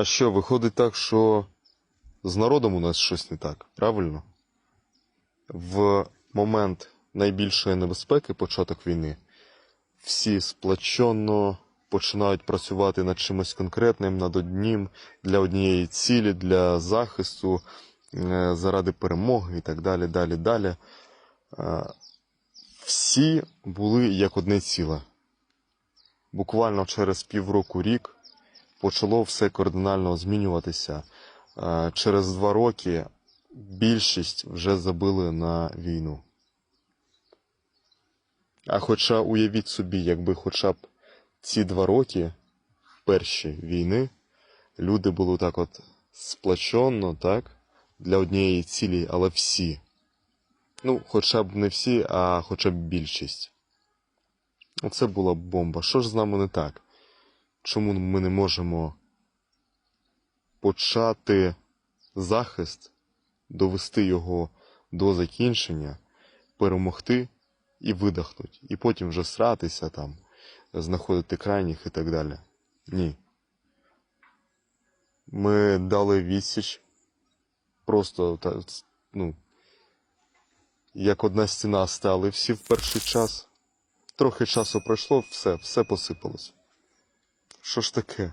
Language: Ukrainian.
А що, виходить так, що з народом у нас щось не так, правильно? В момент найбільшої небезпеки, початок війни, всі сплаченно починають працювати над чимось конкретним, над однім, для однієї цілі, для захисту, е, заради перемоги і так далі, далі, далі. Е, Всі були як одне ціле. Буквально через півроку рік почало все кардинально змінюватися. Е, Через два роки більшість вже забили на війну. А хоча уявіть собі, якби хоча б ці два роки перші війни люди були так от сплаченно, так, для однієї цілі, але всі. Ну, хоча б не всі, а хоча б більшість. Оце була бомба. Що ж з нами не так? Чому ми не можемо почати захист, довести його до закінчення, перемогти і видихнути, і потім вже сратися там, знаходити крайніх і так далі. Ні. Ми дали відсіч просто ну, як одна стіна стали всі в перший час. Трохи часу пройшло, все, все посипалось. Що ж таке?